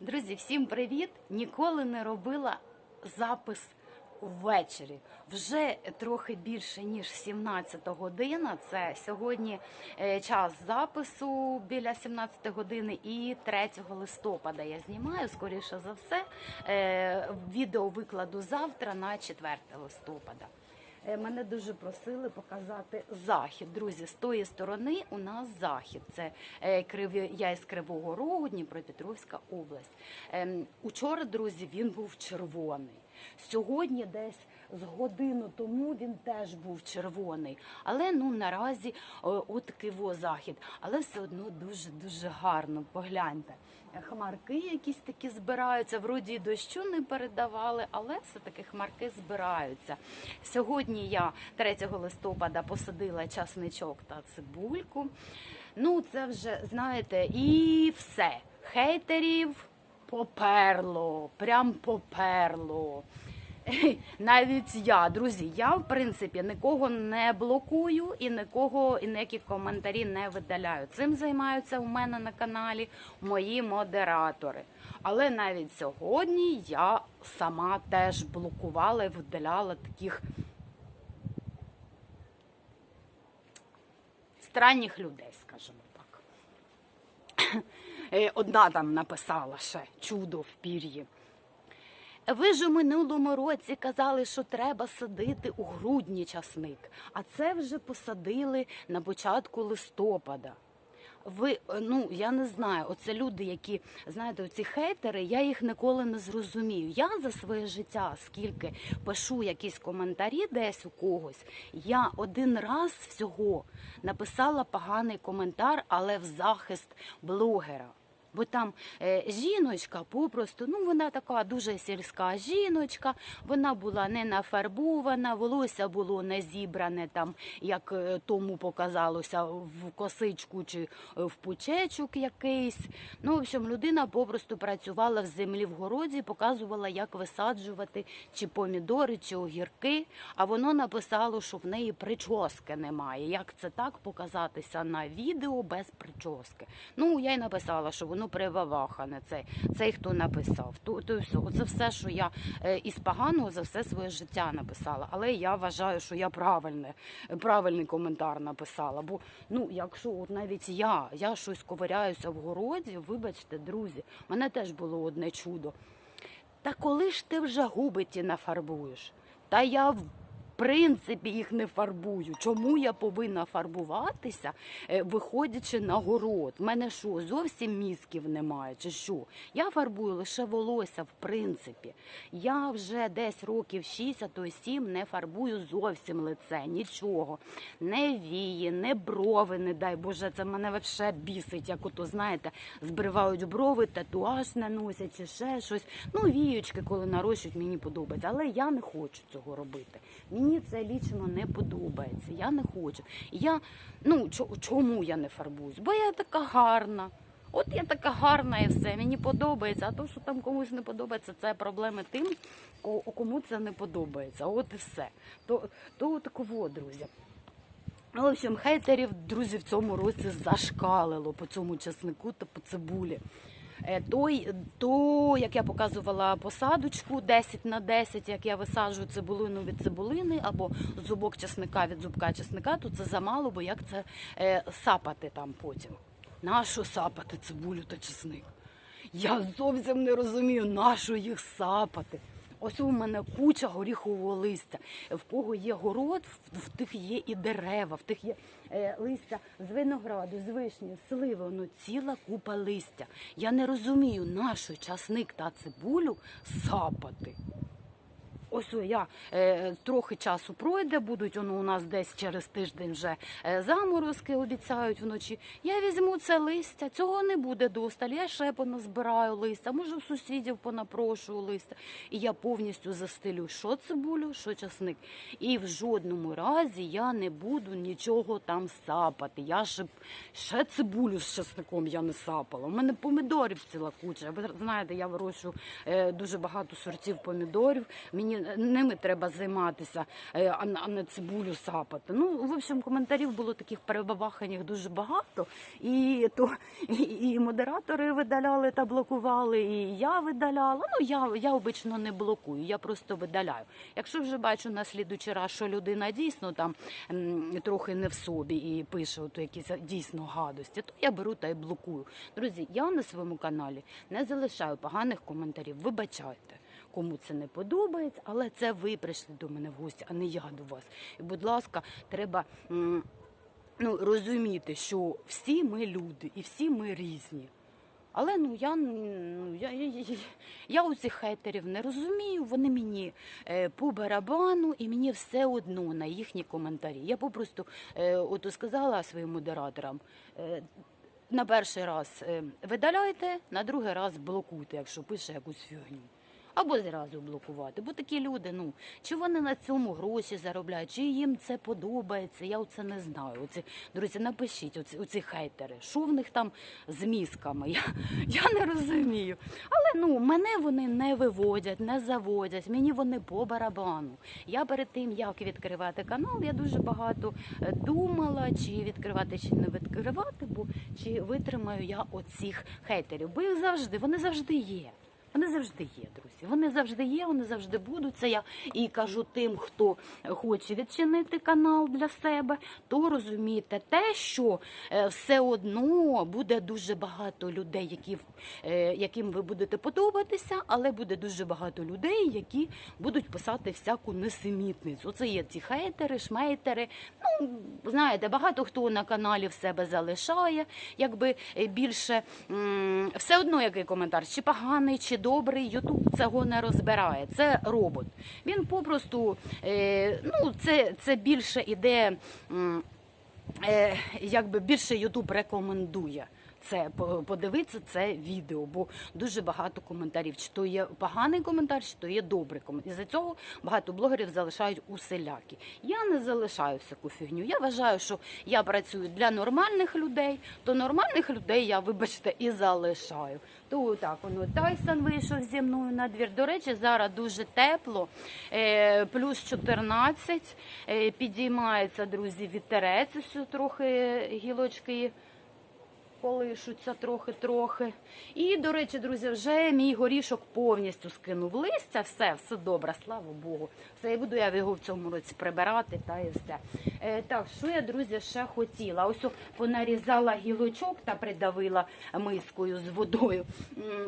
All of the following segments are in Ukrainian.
Друзі, всім привіт! Ніколи не робила запис ввечері. Вже трохи більше ніж 17 година. Це сьогодні е, час запису біля 17 години і 3 листопада я знімаю. Скоріше за все, Е, відео викладу завтра на 4 листопада. Е, Мене дуже просили показати захід. Друзі, з тої сторони у нас захід. Це е, я із Кривого Рогу, Дніпропетровська область. Ем, Учора, друзі, він був червоний. Сьогодні десь з годину тому він теж був червоний. Але ну наразі е, от такий во захід. Але все одно дуже дуже гарно. Погляньте. Хмарки якісь такі збираються. Вроді дощу не передавали, але все-таки хмарки збираються. Сьогодні я 3 листопада посадила часничок та цибульку. Ну, це вже, знаєте, і все. Хейтерів поперло, прям поперло. Навіть я, друзі, я в принципі нікого не блокую і нікого і ніякі коментарі не видаляю. Цим займаються у мене на каналі мої модератори. Але навіть сьогодні я сама теж блокувала і видаляла таких странних людей, скажімо так. Е, Одна там написала ще чудо в пір'ї. Ви ж у минулому році казали, що треба садити у грудні часник, а це вже посадили на початку листопада. Ви, е, ну я не знаю, оце люди, які знаєте, оці хейтери, я їх ніколи не зрозумію. Я за своє життя, скільки пишу якісь коментарі десь у когось, я один раз всього написала поганий коментар, але в захист блогера. Бо там е, жіночка попросту, ну вона така дуже сільська жіночка, вона була не нафарбована, волосся було не зібране там, як е, тому показалося, в косичку чи е, в пучечок якийсь. Ну, в общем, людина попросту працювала в землі в городі, показувала, як висаджувати чи помідори, чи огірки. А воно написало, що в неї прически немає. Як це так показатися на відео без прически? Ну, я й написала, що воно привавахане. Цей, цей хто написав. То, то все. Оце все, що я е, із поганого за все своє життя написала. Але я вважаю, що я правильний коментар написала. Бо ну, якщо от навіть я, я щось ковиряюся в городі, вибачте, друзі, мене теж було одне чудо. Та коли ж ти вже губи ті нафарбуєш? Та я принципі їх не фарбую. Чому я повинна фарбуватися, е, виходячи на город? В мене що, зовсім мізків немає, чи що? Я фарбую лише волосся, в принципі. Я вже десь років 6, а то й 7 не фарбую зовсім лице, нічого. Не вії, не брови, не дай Боже, це мене взагалі бісить, як ото, знаєте, збривають брови, татуаж наносять чи ще щось. Ну, віючки, коли нарощують, мені подобається. Але я не хочу цього робити. Мені це лічно не подобається. Я не хочу. Я, ну, чому я не фарбуюсь? Бо я така гарна. От я така гарна і все, мені подобається. А то, що там комусь не подобається, це проблеми тим, кому це не подобається. От і все. То, то такого, друзі. Ну, в общем, хейтерів, друзі, в цьому році зашкалило по цьому часнику та по цибулі. Е, Той, то, як я показувала посадочку 10 на 10, як я висаджую цибулину від цибулини або зубок часника від зубка часника, то це замало, бо як це е, сапати там потім. Нащо сапати цибулю та чесник? Я зовсім не розумію, нащо їх сапати. Ось у мене куча горіхового листя. В кого є город, в, тих є і дерева, в тих є е, листя з винограду, з вишні, з сливи, воно ціла купа листя. Я не розумію, нащо часник та цибулю сапати. Ось я е, трохи часу пройде, будуть воно у нас десь через тиждень вже е, заморозки обіцяють вночі. Я візьму це листя, цього не буде досталь. Я ще поназбираю листя, може в сусідів понапрошую листя. І я повністю застелю що цибулю, що часник. І в жодному разі я не буду нічого там сапати. Я ще, ще цибулю з часником я не сапала. У мене помідорів ціла куча. Ви знаєте, я вирощую е, дуже багато сортів помідорів. Мені ними треба займатися, е, а, не- цибулю сапати. Ну, в общем, коментарів було таких перебабаханіх дуже багато. І то і, і модератори видаляли та блокували, і я видаляла. Ну я, я обично не блокую, я просто видаляю. Якщо вже бачу на слідучий раз, що людина дійсно там трохи не в собі і пише от якісь дійсно гадості, то я беру та й блокую. Друзі, я на своєму каналі не залишаю поганих коментарів. Вибачайте. Кому це не подобається, але це ви прийшли до мене в гості, а не я до вас. І, будь ласка, треба ну, розуміти, що всі ми люди і всі ми різні. Але ну я ну я, я, я, у цих хейтерів не розумію. Вони мені е, по барабану і мені все одно на їхні коментарі. Я попросту е, ото сказала своїм модераторам. Е, на перший раз е, видаляйте, на другий раз блокуйте, якщо пише якусь фігню. Або зразу блокувати. Бо такі люди, ну чи вони на цьому гроші заробляють, чи їм це подобається, я оце не знаю. Оці, друзі, напишіть оці, оці хейтери, що в них там з мізками. Я, я не розумію. Але ну мене вони не виводять, не заводять. Мені вони по барабану. Я перед тим, як відкривати канал, я дуже багато е, думала, чи відкривати, чи не відкривати, бо чи витримаю я оцих хейтерів. Бо їх завжди, вони завжди є. Вони завжди є, друзі. Вони завжди є, вони завжди будуть. Це я і кажу тим, хто хоче відчинити канал для себе, то розумієте те, що е, все одно буде дуже багато людей, які, е, яким ви будете подобатися, але буде дуже багато людей, які будуть писати всяку несемітницю. Оце є ці хейтери, шмейтери. Ну, знаєте, багато хто на каналі в себе залишає, якби е, більше все одно який коментар, чи поганий, чи добрий. Ютуб цього не розбирає. Це робот. Він попросту е, ну, це, це більше іде. е, якби більше Ютуб рекомендує. Це по- подивитися це відео, бо дуже багато коментарів. Чи то є поганий коментар, чи то є добрий коментар. І за цього багато блогерів залишають уселяки. Я не залишаю всяку фігню. Я вважаю, що я працюю для нормальних людей, то нормальних людей я, вибачте, і залишаю. То так, воно Тайсон вийшов зі мною на двір. До речі, зараз дуже тепло, е, плюс 14, е, підіймається, друзі, вітерець, ось трохи гілочки колишуться трохи-трохи. І, до речі, друзі, вже мій горішок повністю скинув листя. Все, все добре, слава Богу. Все, і буду я його в цьому році прибирати та і все. Е, так, що я, друзі, ще хотіла? Ось понарізала гілочок та придавила мискою з водою.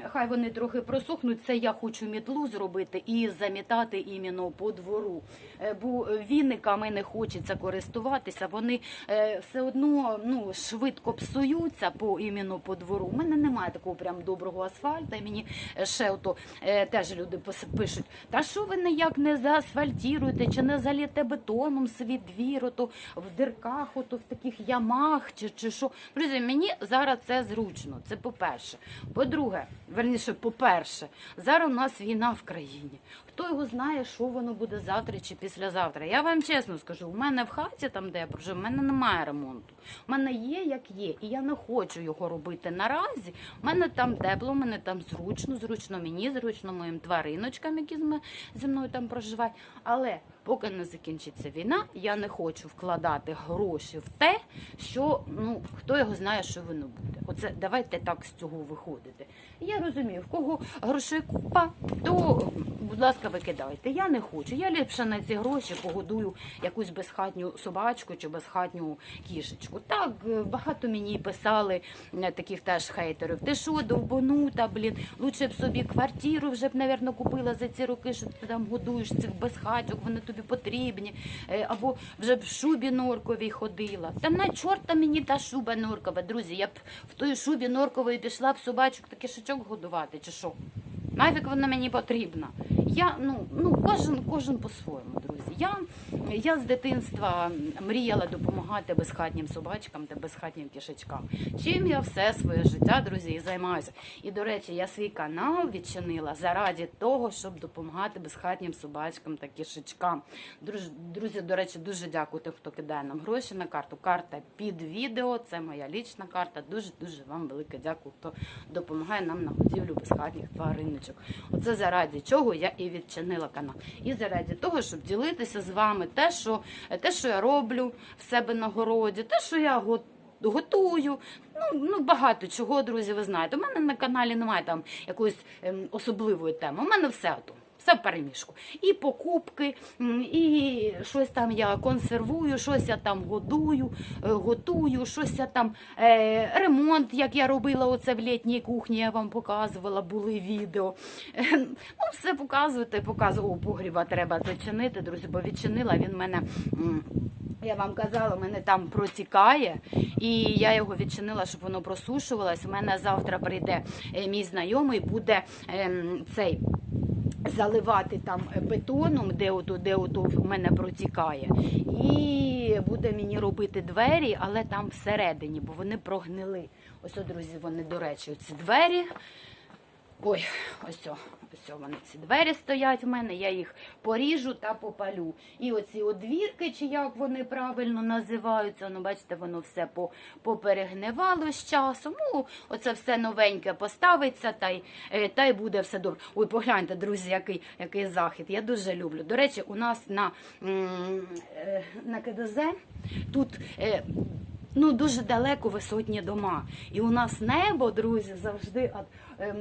Хай вони трохи просохнуть. Це я хочу мітлу зробити і замітати іменно по двору. Е, бо віниками не хочеться користуватися. Вони е, все одно ну, швидко псуються по іменно по двору. У мене немає такого прям доброго асфальту. І мені е, ще ото е, теж люди пишуть: та що ви ніяк не заасфальтіруєте, чи не заліте бетоном свій двір, ото в дирках, ото в таких ямах, чи, чи що. Друзі, мені зараз це зручно. Це по-перше. По-друге, верніше, по-перше, зараз у нас війна в країні. Хто його знає, що воно буде завтра чи післязавтра. Я вам чесно скажу, у мене в хаті, там де я прожив, у мене немає ремонту. У мене є як є, і я не хочу його робити наразі. У мене там тепло, у мене там зручно, зручно мені, зручно моїм твариночкам, які зі мною там проживають. Але поки не закінчиться війна, я не хочу вкладати гроші в те, що ну хто його знає, що воно буде. Оце давайте так з цього виходити. Я розумію, в кого грошей купа, то будь ласка, викидайте. Я не хочу. Я ліпше на ці гроші погодую якусь безхатню собачку чи безхатню кішечку. Так багато мені писали е, таких теж хейтерів. Ти що, довбанута, блін, лучше б собі квартиру вже б, навірно, купила за ці роки, що ти там годуєш цих безхатьок, вони тобі потрібні. Е, Або вже в шубі норковій ходила. Та на чорта мені та шуба норкова, друзі. Я б в той шубі норкової пішла б собачок та кишечок годувати, чи що? Навік вона мені потрібна. Я ну ну кожен кожен по-своєму, друзі. Я, я з дитинства мріяла допомагати безхатнім собачкам та безхатнім кішечкам. Чим я все своє життя, друзі, і займаюся. І до речі, я свій канал відчинила заради того, щоб допомагати безхатнім собачкам та кішечкам. Друзі, до речі, дуже дякую тим, хто кидає нам гроші на карту. Карта під відео. Це моя лічна карта. Дуже дуже вам велике дякую, хто допомагає нам на годівлю безхатніх твариночок. Оце заради чого я і відчинила канал. І заради того, щоб ділитися з вами те, що, те, що я роблю в себе на городі, те, що я готую готую. Ну, ну багато чого, друзі, ви знаєте. У мене на каналі немає там якоїсь ем, особливої теми. У мене все тут. Все в переміжку. І покупки, і щось там я консервую, щось я там годую, е, готую, щось я там е, ремонт, як я робила оце в літній кухні, я вам показувала, були відео. Е, ну, все показувати, показую. О, погріба треба зачинити, друзі, бо відчинила він мене. я вам казала, мене там протікає, і я його відчинила, щоб воно просушувалось. У мене завтра прийде е, мій знайомий, буде ем, цей. Заливати там бетоном, де ото, де ото в мене протікає, і буде мені робити двері, але там всередині, бо вони прогнили. Ось, друзі, вони, до речі, ці двері. Ой, ось ось вони ці двері стоять в мене, я їх поріжу та попалю. І оці одвірки, чи як вони правильно називаються, ну бачите, воно все по, поперегнивало з часом. Ну, оце все новеньке поставиться, та й, е, та й буде все добре. Ой, погляньте, друзі, який, який захід. Я дуже люблю. До речі, у нас на, е, на КДЗ тут. е, Ну, дуже далеко висотні дома. І у нас небо, друзі, завжди ем,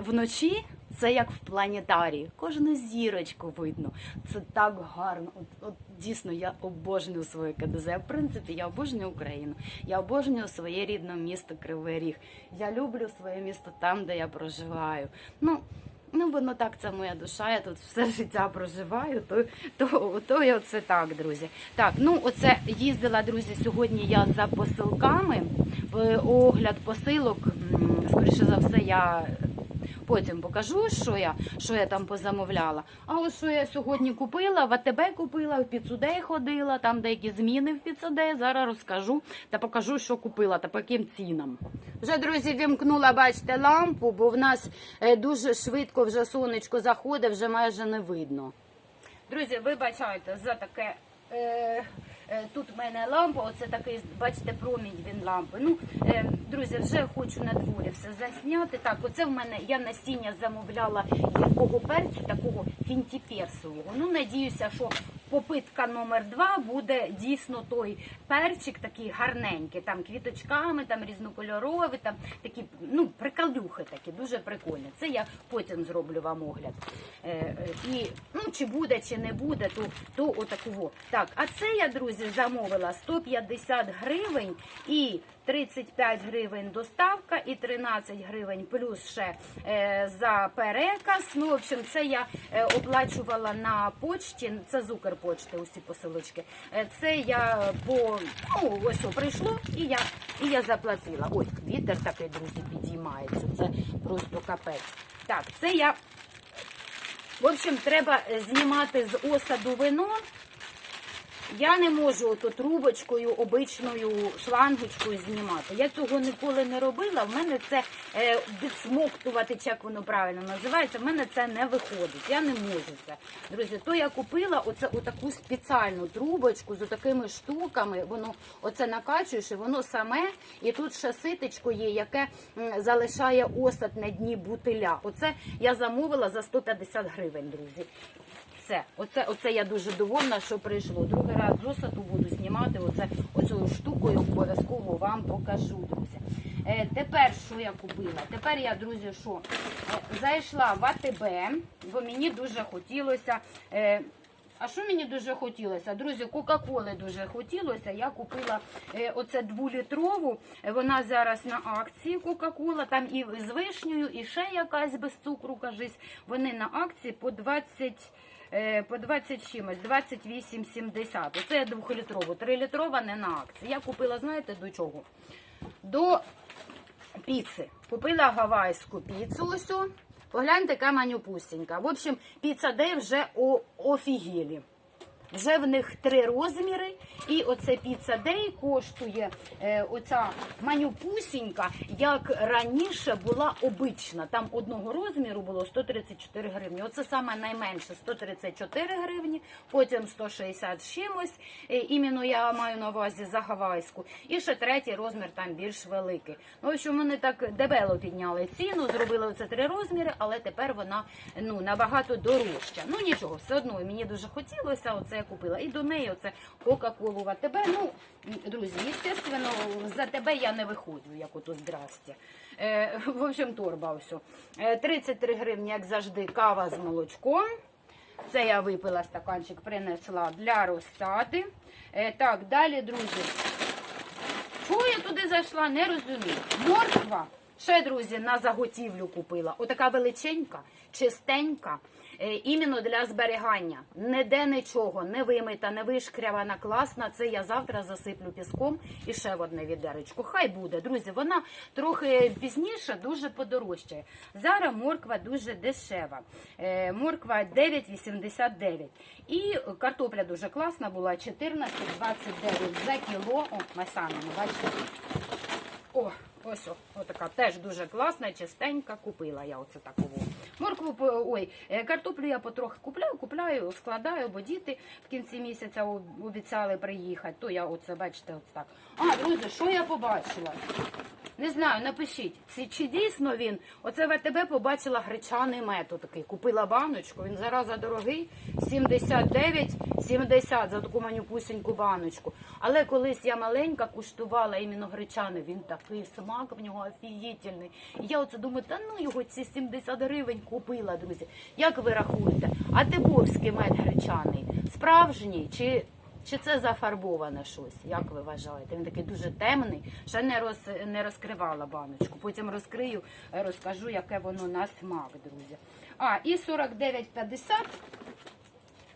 вночі це як в планетарії. Кожну зірочку видно. Це так гарно. От, от дійсно я обожнюю своє КДЗ. В принципі, я обожнюю Україну. Я обожнюю своє рідне місто Кривий Ріг. Я люблю своє місто там, де я проживаю. Ну, Ну, воно так, це моя душа, я тут все життя проживаю, то, то, то і оце так, друзі. Так, ну оце їздила, друзі, сьогодні я за посилками. В огляд посилок, скоріше за все, я потім покажу, що я, що я там позамовляла. А ось що я сьогодні купила, в АТБ купила, в Піцудей ходила, там деякі зміни в Піцудей. Зараз розкажу та покажу, що купила та по яким цінам. Вже, друзі, вімкнула, бачите, лампу, бо в нас е, дуже швидко вже сонечко заходить, вже майже не видно. Друзі, вибачайте за таке. Е, тут в мене лампа, оце такий, бачите, промінь він лампи. Ну, е, друзі, вже хочу на дворі все засняти. Так, оце в мене я насіння замовляла гіркого перцю, такого фінтіперсового. Ну, надіюся, що попитка номер два буде дійсно той перчик, такий гарненький, там квіточками, там різнокольорові, там такі, ну, приколюхи такі, дуже прикольні. Це я потім зроблю вам огляд. Е, е, і, ну, чи буде, чи не буде, то, то отаково. Так, а це я, друзі, замовила 150 гривень і 35 гривень доставка і 13 гривень плюс ще е, за переказ. Ну, в общем, це я е, оплачувала на почті, це з Укрпочти, усі посилочки. Е, це я по, ну, ось о, прийшло і я, і я заплатила. Ой, вітер такий, друзі, підіймається. Це просто капець. Так, це я в общем, треба знімати з осаду вино. Я не можу ото трубочкою, обичною шлангочкою знімати. Я цього ніколи не робила. В мене це е, відсмоктувати, як воно правильно називається. В мене це не виходить. Я не можу це. Друзі, то я купила оце отаку спеціальну трубочку з такими штуками. Воно оце накачуєш, і воно саме. І тут ще ситечко є, яке м, залишає осад на дні бутиля. Оце я замовила за 150 гривень, друзі. Все, оце, оце я дуже довольна, що прийшло. Другий раз з осаду буду знімати оце оцею штукою, обов'язково вам покажу, друзі. Е, тепер що я купила? Тепер я, друзі, що е, зайшла в АТБ, бо мені дуже хотілося. Е, а що мені дуже хотілося? Друзі, Кока-Коли дуже хотілося. Я купила е, оце дволітрову. Вона зараз на акції Кока-Кола. Там і з вишнею, і ще якась без цукру, кажись. Вони на акції по 20. Е, По 20 чимось, 28,70. Оце я двохлітрову. Трилітрова не на акції. Я купила, знаєте, до чого? До піци. Купила гавайську піцу. Ось. Погляньте, яка манюпусінька. В общем, піца де вже офігілі. Вже в них три розміри. І оце піца Дей коштує е, оця манюпусінька, як раніше була обична. Там одного розміру було 134 гривні. Оце саме найменше 134 гривні, потім 160 з чимось. Е, Іменно я маю на увазі за гавайську. І ще третій розмір там більш великий. Ну, общем, вони так дебело підняли ціну, зробили оце три розміри, але тепер вона ну набагато дорожча. Ну нічого, все одно мені дуже хотілося. Оце я купила. І до неї оце Кока-Колу тебе. Ну, друзі, естественно, за тебе я не виходжу, як ото здрасте. Е, в общем, торба все. Е, 33 гривні, як завжди, кава з молочком. Це я випила стаканчик, принесла для розсади. Е, так, далі, друзі. Чого я туди зайшла, не розумію. Морква. Ще, друзі, на заготівлю купила. Отака величенька, чистенька, іменно для зберігання. Ніде нічого, не вимита, не вишкрявана, класна. Це я завтра засиплю піском і ще в одне відеречко. Хай буде, друзі, вона трохи пізніше дуже подорожчає. Зараз морква дуже дешева. Е, Морква 9,89. І картопля дуже класна була 14,29 за кіло. О, ми бачите. О, ось о, отака теж дуже класна, чистенька. Купила я оце таку. Моркву, ой, е, картоплю я потрохи купляю, купляю, складаю, бо діти в кінці місяця обіцяли приїхати. То я оце, бачите, ось так. А, друзі, що я побачила? Не знаю, напишіть, чи, чи дійсно він. Оце в АТБ побачила гречаний мед такий. Купила баночку, він зараза дорогий, 79,70 за таку манюпусеньку баночку. Але колись я маленька куштувала іменно гречаний, він такий смак в нього офігітельний. І я оце думаю, та ну його ці 70 гривень купила, друзі. Як ви рахуєте? А тибовський мед гречаний справжній чи чи це зафарбоване щось? Як ви вважаєте? Він такий дуже темний. Ще не роз не розкривала баночку. Потім розкрию, розкажу, яке воно на смак, друзі. А, і 49,50.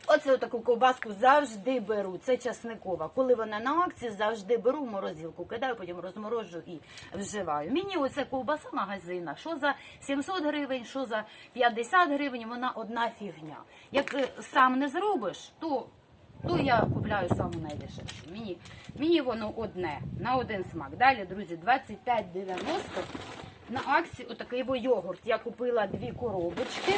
Оце таку ковбаску завжди беру. Це часникова. Коли вона на акції, завжди беру в морозилку, кидаю, потім розморожу і вживаю. Мені оце ковбаса магазина. Що за 700 гривень, що за 50 гривень, вона одна фігня. Як е, сам не зробиш, то то я купляю саму найдешевшу. Мені, мені воно одне, на один смак. Далі, друзі, 25,90 на акції отакий йогурт. Я купила дві коробочки.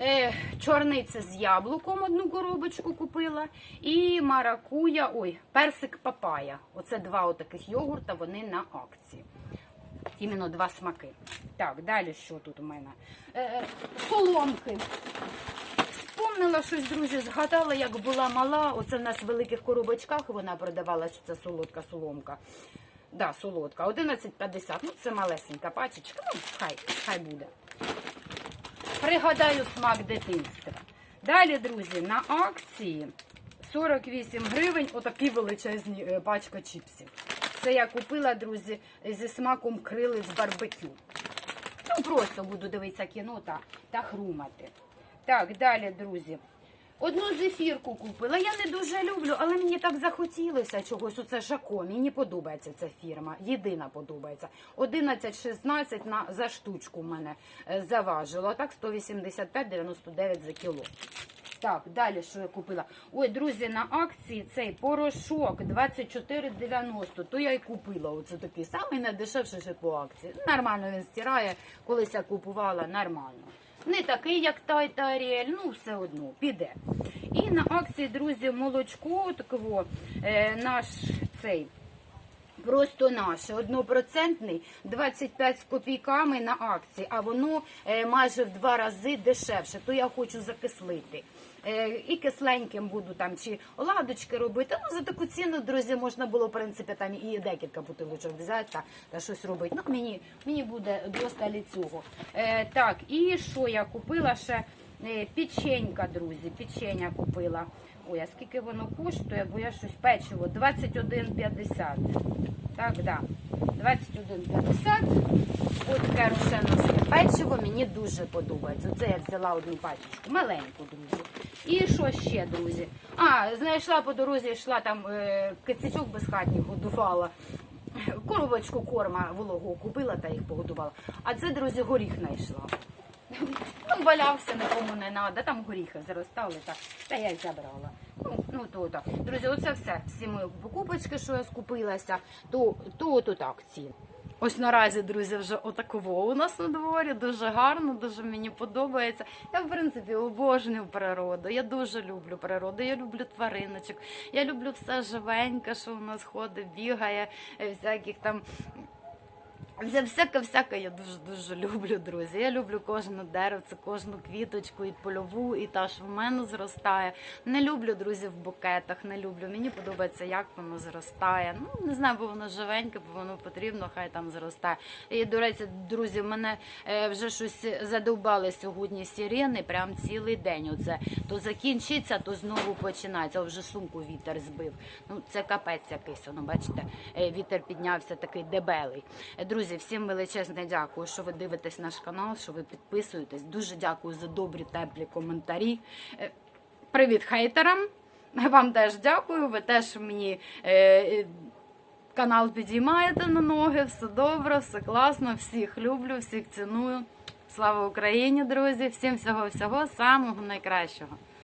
Е, чорниця з яблуком одну коробочку купила. І маракуя, ой, персик папая. Оце два отаких йогурта, вони на акції. Іменно два смаки. Так, далі що тут у мене? Е, соломки. Вспомнила щось, друзі, згадала, як була мала. Оце в нас в великих коробочках вона продавалася, ця солодка соломка. Да, солодка. 11,50. Ну, це малесенька пачечка. Ну, хай, хай буде. Пригадаю смак дитинства. Далі, друзі, на акції 48 гривень отакі величезні е, пачка чіпсів. Це я купила, друзі, зі смаком крили з барбекю. Ну, просто буду дивитися кіно та, та хрумати. Так, далі, друзі. Одну зефірку купила. Я не дуже люблю, але мені так захотілося чогось. Оце Жако. Мені подобається ця фірма. Єдина подобається. 11,16 на за штучку мене е, заважило. Так 185,99 за кіло. Так, далі що я купила? Ой, друзі, на акції цей порошок 24,90. То я й купила. Оце такий самий найдешевший по акції. Нормально він стирає. Колись я купувала нормально. Не такий, як та Аріель, ну все одно, піде. І на акції, друзі, молочко такого, е, наш цей. Просто наше, однопроцентний, 25 з копійками на акції, а воно е, майже в два рази дешевше. То я хочу закислити. Е, і кисленьким буду там чи оладочки робити. Ну за таку ціну, друзі, можна було в принципі там і декілька бутилочок взяти та, та щось робити. Ну мені мені буде досталі цього. Е, так, і що я купила ще е, печенька, друзі. Печення купила. Ой, а скільки воно коштує, бо я щось печиво 21,50. Так, да. 21,50. От таке рушеновське печиво мені дуже подобається. Це я взяла одну пачечку, маленьку, друзі. І що ще, друзі? А, знайшла по дорозі, йшла там е, кицячок безхатніх годувала. Коробочку корма вологого купила та їх погодувала. А це, друзі, горіх знайшла. Ну, валявся, нікому не треба, там горіхи заростали, так. Та я їх забрала. Ну, ну то так. Друзі, оце все. Всі мої покупочки, що я скупилася, то, то, то так ці. Ось наразі, друзі, вже отаково у нас на дворі. Дуже гарно, дуже мені подобається. Я, в принципі, обожнюю природу. Я дуже люблю природу. Я люблю твариночок. Я люблю все живеньке, що у нас ходить, бігає, е, всяких там. Вся- Всяке, всяке я дуже дуже люблю, друзі. Я люблю кожне деревце, кожну квіточку, і польову, і та, що в мене зростає. Не люблю друзі в букетах, не люблю. Мені подобається, як воно зростає. Ну не знаю, бо воно живеньке, бо воно потрібно, хай там зростає. І до речі, друзі, мене е, вже щось задовбали сьогодні сирени, прям цілий день. Оце то закінчиться, то знову починається. О, вже сумку вітер збив. Ну це капець якийсь. Воно бачите, е, вітер піднявся такий дебелий. Е, Друзі, всім величезне дякую, що ви дивитесь наш канал, що ви підписуєтесь. Дуже дякую за добрі, теплі коментарі. Е, Привіт хейтерам! Вам теж дякую. Ви теж мені е, е, канал підіймаєте на ноги. Все добре, все класно. Всіх люблю, всіх ціную. Слава Україні, друзі! Всім всього всього самого найкращого.